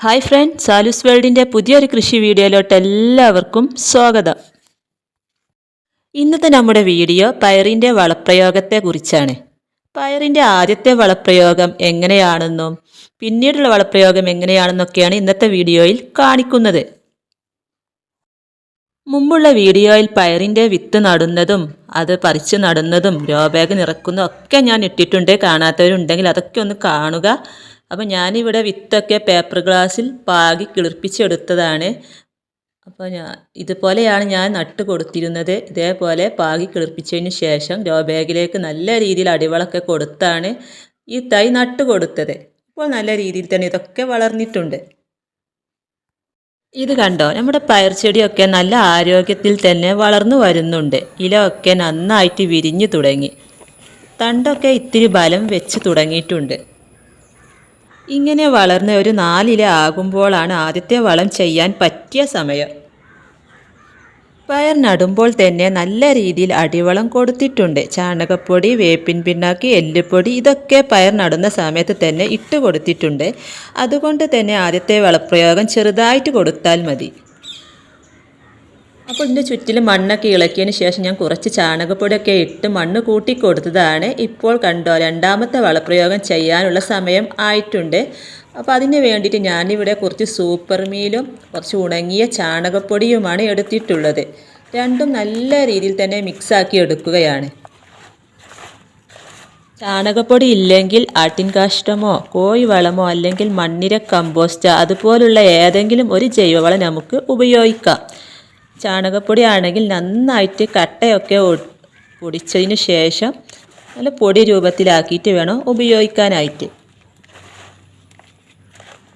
Hi front സാലൂസ് വേൾഡിന്റെ പുതിയൊരു കൃഷി വീഡിയോയിലോട്ട് എല്ലാവർക്കും സ്വാഗതം. ഇന്നത്തെ നമ്മുടെ വീഡിയോ പയറിന്റെ വളപ്രയോഗത്തെ കുറിച്ചാണ്. പയറിന്റെ ആദ്യത്തെ വളപ്രയോഗം എങ്ങനെയാണെന്നും പിന്നീടുള്ള വളപ്രയോഗം എങ്ങനെയാണെന്നൊക്കെയാണ് ഇന്നത്തെ വീഡിയോയിൽ കാണിക്കുന്നത്. മുമ്പുള്ള വീഡിയോയിൽ പയറിന്റെ വിത്ത് നടുന്നതും അത് പറിച്ച് നടുന്നതും രോബാഗ് നിറക്കുന്നതും ഒക്കെ ഞാൻ ഇട്ടിട്ടുണ്ട്. കാണാത്തവരുണ്ടെങ്കിൽ അതൊക്കെ ഒന്ന് കാണുക. അപ്പോൾ ഞാനിവിടെ വിത്തൊക്കെ പേപ്പർ ഗ്ലാസ്സിൽ പാകി കിളിർപ്പിച്ചെടുത്തതാണ്. അപ്പോൾ ഞാൻ ഇതുപോലെയാണ് ഞാൻ നട്ട് കൊടുത്തിരുന്നത്. ഇതേപോലെ പാകി കിളിർപ്പിച്ചതിന് ശേഷം ഗ്രോ ബാഗിലേക്ക് നല്ല രീതിയിൽ അടിവളമൊക്കെ കൊടുത്താണ് ഈ തൈ നട്ട് കൊടുത്തത്. ഇപ്പോൾ നല്ല രീതിയിൽ തന്നെ ഇതൊക്കെ വളർന്നിട്ടുണ്ട്. ഇത് കണ്ടോ? നമ്മുടെ പയർ ചെടിയൊക്കെ നല്ല ആരോഗ്യത്തിൽ തന്നെ വളർന്നു വരുന്നുണ്ട്. ഇലയൊക്കെ നന്നായിട്ട് വിരിഞ്ഞു തുടങ്ങി. തണ്ടൊക്കെ ഇത്തിരി ബലം വെച്ച് തുടങ്ങിയിട്ടുണ്ട്. ഇങ്ങനെ വളർന്ന് ഒരു നാലില ആകുമ്പോഴാണ് ആദ്യത്തെ വളം ചെയ്യാൻ പറ്റിയ സമയം. പയർ നടുമ്പോൾ തന്നെ നല്ല രീതിയിൽ അടിവളം കൊടുത്തിട്ടുണ്ട്. ചാണകപ്പൊടി വേപ്പിൻ പിണ്ണാക്കി എല്ലുപൊടി ഇതൊക്കെ പയർ നടുന്ന സമയത്ത് തന്നെ ഇട്ട് കൊടുത്തിട്ടുണ്ട്. അതുകൊണ്ട് തന്നെ ആദ്യത്തെ വളപ്രയോഗം ചെറുതായിട്ട് കൊടുത്താൽ മതി. അപ്പോൾ ഇതിന്റെ ചുറ്റിൽ മണ്ണൊക്കെ ഇളക്കിയതിന് ശേഷം ഞാൻ കുറച്ച് ചാണകപ്പൊടിയൊക്കെ ഇട്ട് മണ്ണ് കൂട്ടി കൊടുത്തതാണ്. ഇപ്പോൾ കണ്ടോ രണ്ടാമത്തെ വളപ്രയോഗം ചെയ്യാനുള്ള സമയം ആയിട്ടുണ്ട്. അപ്പോൾ അതിന് വേണ്ടിയിട്ട് ഞാനിവിടെ കുറച്ച് സൂപ്പർ മീലും കുറച്ച് ഉണങ്ങിയ ചാണകപ്പൊടിയുമാണ് എടുത്തിട്ടുള്ളത്. രണ്ടും നല്ല രീതിയിൽ തന്നെ മിക്സാക്കി എടുക്കുകയാണ്. ചാണകപ്പൊടി ഇല്ലെങ്കിൽ ആട്ടിൻ കാഷ്ടമോ കോഴി വളമോ അല്ലെങ്കിൽ മണ്ണിര കമ്പോസ്റ്റ് അതുപോലുള്ള ഏതെങ്കിലും ഒരു ജൈവവളം നമുക്ക് ഉപയോഗിക്കാം. ചാണകപ്പൊടി ആണെങ്കിൽ നന്നായിട്ട് കട്ടയൊക്കെ പൊടിച്ചതിന് ശേഷം നല്ല പൊടി രൂപത്തിലാക്കിയിട്ട് വേണം ഉപയോഗിക്കാനായിട്ട്.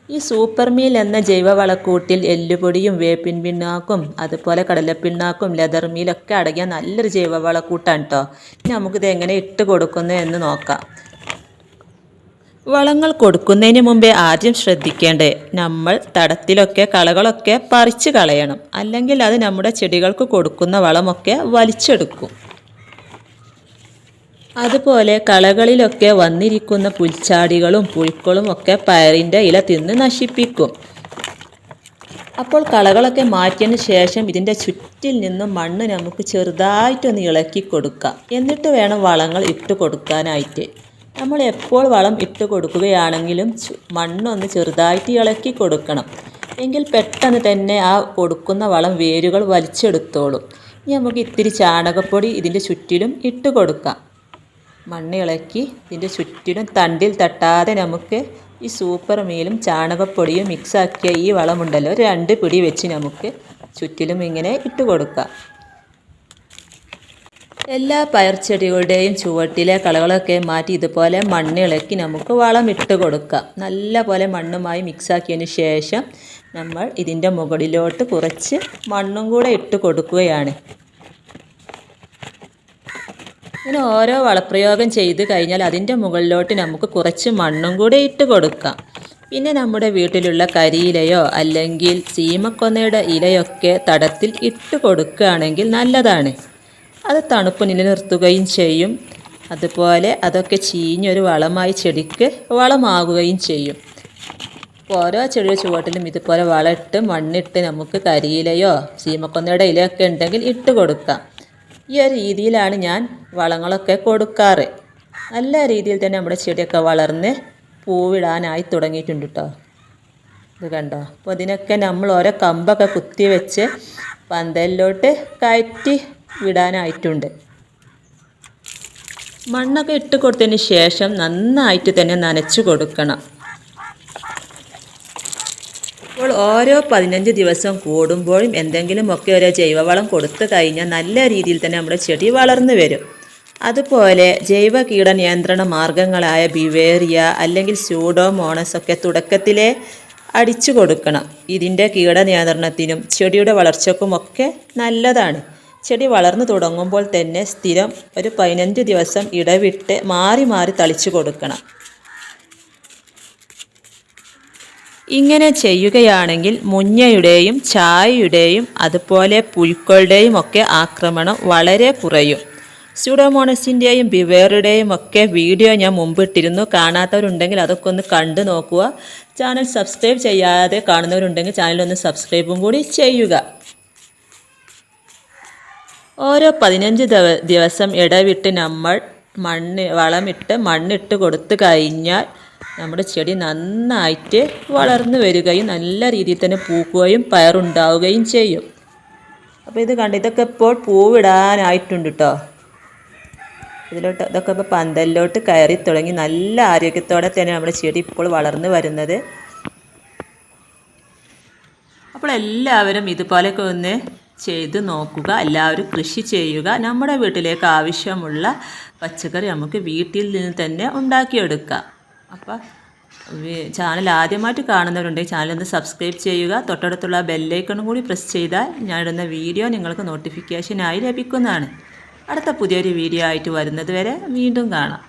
ഈ സൂപ്പർ മീൽ എന്ന ജൈവവളക്കൂട്ടിൽ എല്ലുപൊടിയും വേപ്പിൻ പിണ്ണാക്കും അതുപോലെ കടലപ്പിണ്ണാക്കും ലെതർ മീലൊക്കെ അടങ്ങിയ നല്ലൊരു ജൈവവളക്കൂട്ടാണ് കേട്ടോ ഇനി നമുക്കിത് എങ്ങനെ ഇട്ട് കൊടുക്കുന്നു എന്ന് നോക്കാം. വളങ്ങൾ കൊടുക്കുന്നതിന് മുമ്പേ ആദ്യം ശ്രദ്ധിക്കേണ്ടേ നമ്മൾ തടത്തിലൊക്കെ കളകളൊക്കെ പറിച്ച് കളയണം. അല്ലെങ്കിൽ അത് നമ്മുടെ ചെടികൾക്ക് കൊടുക്കുന്ന വളമൊക്കെ വലിച്ചെടുക്കും. അതുപോലെ കളകളിലൊക്കെ വന്നിരിക്കുന്ന പുൽച്ചാടികളും പുഴുക്കളും ഒക്കെ പയറിന്റെ ഇല തിന്ന് നശിപ്പിക്കും. അപ്പോൾ കളകളൊക്കെ മാറ്റിയതിന് ശേഷം ഇതിന്റെ ചുറ്റിൽ നിന്നും മണ്ണ് നമുക്ക് ചെറുതായിട്ടൊന്ന് ഇളക്കി കൊടുക്കാം. എന്നിട്ട് വേണം വളങ്ങൾ ഇട്ട് കൊടുക്കാനായിട്ട്. നമ്മൾ എപ്പോൾ വളം ഇട്ട് കൊടുക്കുകയാണെങ്കിലും മണ്ണൊന്ന് ചെറുതായിട്ട് ഇളക്കി കൊടുക്കണം. എങ്കിൽ പെട്ടെന്ന് തന്നെ ആ കൊടുക്കുന്ന വളം വേരുകൾ വലിച്ചെടുത്തോളും. ഇനി നമുക്ക് ഇത്തിരി ചാണകപ്പൊടി ഇതിന്റെ ചുറ്റിലും ഇട്ട് കൊടുക്കാം. മണ്ണ് ഇളക്കി ഇതിന്റെ ചുറ്റിലും തണ്ടിൽ തട്ടാതെ നമുക്ക് ഈ സൂപ്പർ മീലും ചാണകപ്പൊടിയും മിക്സാക്കിയ ഈ വളമുണ്ടല്ലോ രണ്ട് പിടി വെച്ച് നമുക്ക് ചുറ്റിലും ഇങ്ങനെ ഇട്ട് കൊടുക്കാം. എല്ലാ പയർച്ചെടികളുടെയും ചുവട്ടിലെ കളകളൊക്കെ മാറ്റി ഇതുപോലെ മണ്ണിളക്കി നമുക്ക് വളം ഇട്ട് കൊടുക്കാം. നല്ല പോലെ മണ്ണുമായി മിക്സാക്കിയതിന് ശേഷം നമ്മൾ ഇതിന്റെ മുകളിലോട്ട് കുറച്ച് മണ്ണും കൂടെ ഇട്ട് കൊടുക്കുകയാണ്. ഇങ്ങനെ ഓരോ വളപ്രയോഗം ചെയ്ത് കഴിഞ്ഞാൽ അതിന്റെ മുകളിലോട്ട് നമുക്ക് കുറച്ച് മണ്ണും കൂടെ ഇട്ട് കൊടുക്കാം. പിന്നെ നമ്മുടെ വീട്ടിലുള്ള കരിയിലയോ അല്ലെങ്കിൽ ചീമക്കൊന്നയുടെ ഇലയൊക്കെ തടത്തിൽ ഇട്ട് കൊടുക്കുകയാണെങ്കിൽ നല്ലതാണ്. അത് തണുപ്പ് നിലനിർത്തുകയും ചെയ്യും. അതുപോലെ അതൊക്കെ ചീഞ്ഞൊരു വളമായി ചെടിക്ക് വളമാകുകയും ചെയ്യും. ഓരോ ചെടിയുടെ ചുവട്ടിലും ഇതുപോലെ വളമിട്ട് മണ്ണിട്ട് നമുക്ക് കരിയിലയോ ചീമക്കൊന്നയുടെ ഇലയൊക്കെ ഉണ്ടെങ്കിൽ ഇട്ട് കൊടുക്കാം. ഈ ഒരു രീതിയിലാണ് ഞാൻ വളങ്ങളൊക്കെ കൊടുക്കാറ്. നല്ല രീതിയിൽ തന്നെ നമ്മുടെ ചെടിയൊക്കെ വളർന്ന് പൂവിടാനായി തുടങ്ങിയിട്ടുണ്ട് കേട്ടോ ഇത് കണ്ടോ? അപ്പോൾ ഇതിനൊക്കെ നമ്മൾ ഓരോ കമ്പൊക്കെ കുത്തി വെച്ച് പന്തലിലോട്ട് കയറ്റി വിടാനായിട്ടുണ്ട്. മണ്ണൊക്കെ ഇട്ട് കൊടുത്തതിന് ശേഷം നന്നായിട്ട് തന്നെ നനച്ചു കൊടുക്കണം. ഇപ്പോൾ ഓരോ പതിനഞ്ച് ദിവസം കൂടുമ്പോഴും എന്തെങ്കിലുമൊക്കെ ഒരു ജൈവവളം കൊടുത്തു കഴിഞ്ഞാൽ നല്ല രീതിയിൽ തന്നെ നമ്മുടെ ചെടി വളർന്നു വരും. അതുപോലെ ജൈവ കീട നിയന്ത്രണ മാർഗങ്ങളായ ബിവേറിയ അല്ലെങ്കിൽ സ്യൂഡോമോണസ് ഒക്കെ തുടക്കത്തിലെ അടിച്ചു കൊടുക്കണം. ഇതിന്റെ കീടനിയന്ത്രണത്തിനും ചെടിയുടെ വളർച്ചക്കുമൊക്കെ നല്ലതാണ്. ചെടി വളർന്നു തുടങ്ങുമ്പോൾ തന്നെ സ്ഥിരം ഒരു പതിനഞ്ച് ദിവസം ഇടവിട്ട് മാറി മാറി തളിച്ചു കൊടുക്കണം. ഇങ്ങനെ ചെയ്യുകയാണെങ്കിൽ മുഞ്ഞയുടെയും ചായയുടെയും അതുപോലെ പുഴുക്കളുടെയും ഒക്കെ ആക്രമണം വളരെ കുറയും. സ്യൂഡോമോണസിന്റെയും ബിവേറുടെയും ഒക്കെ വീഡിയോ ഞാൻ മുമ്പിട്ടിരുന്നു. കാണാത്തവരുണ്ടെങ്കിൽ അതൊക്കെ ഒന്ന് കണ്ടു നോക്കുക. ചാനൽ സബ്സ്ക്രൈബ് ചെയ്യാതെ കാണുന്നവരുണ്ടെങ്കിൽ ചാനലൊന്ന് സബ്സ്ക്രൈബും കൂടി ചെയ്യുക. ഓരോ പതിനഞ്ച് ദിവ- ദിവസം ഇടവിട്ട് നമ്മൾ മണ്ണ് വളമിട്ട് മണ്ണിട്ട് കൊടുത്തു കഴിഞ്ഞാൽ നമ്മുടെ ചെടി നന്നായിട്ട് വളർന്നു വരികയും നല്ല രീതിയിൽ തന്നെ പൂക്കുകയും പയറുണ്ടാവുകയും ചെയ്യും. അപ്പോൾ ഇത് കണ്ട് ഇതൊക്കെ ഇപ്പോൾ പൂവിടാനായിട്ടുണ്ട് കേട്ടോ ഇതിലോട്ട് ഇതൊക്കെ ഇപ്പോൾ പന്തലിലോട്ട് കയറി തുടങ്ങി നല്ല ആരോഗ്യത്തോടെ തന്നെ നമ്മുടെ ചെടി ഇപ്പോൾ വളർന്നു വരുന്നത്. അപ്പോൾ എല്ലാവരും ഇതുപോലെയൊക്കെ ഒന്ന് ചെയ്ത് നോക്കുക എല്ലാവരും കൃഷി ചെയ്യുക. നമ്മുടെ വീട്ടിലേക്ക് ആവശ്യമുള്ള പച്ചക്കറി നമുക്ക് വീട്ടിൽ നിന്ന് തന്നെ ഉണ്ടാക്കിയെടുക്കാം. അപ്പോൾ ചാനൽ ആദ്യമായിട്ട് കാണുന്നവരുണ്ടെങ്കിൽ ചാനൽ ഒന്ന് സബ്സ്ക്രൈബ് ചെയ്യുക. തൊട്ടടുത്തുള്ള ബെല്ലൈക്കണും കൂടി പ്രസ് ചെയ്താൽ ഞാനിടുന്ന വീഡിയോ നിങ്ങൾക്ക് നോട്ടിഫിക്കേഷനായി ലഭിക്കുന്നതാണ്. അടുത്ത പുതിയൊരു വീഡിയോ ആയിട്ട് വരുന്നത് വരെ വീണ്ടും കാണാം.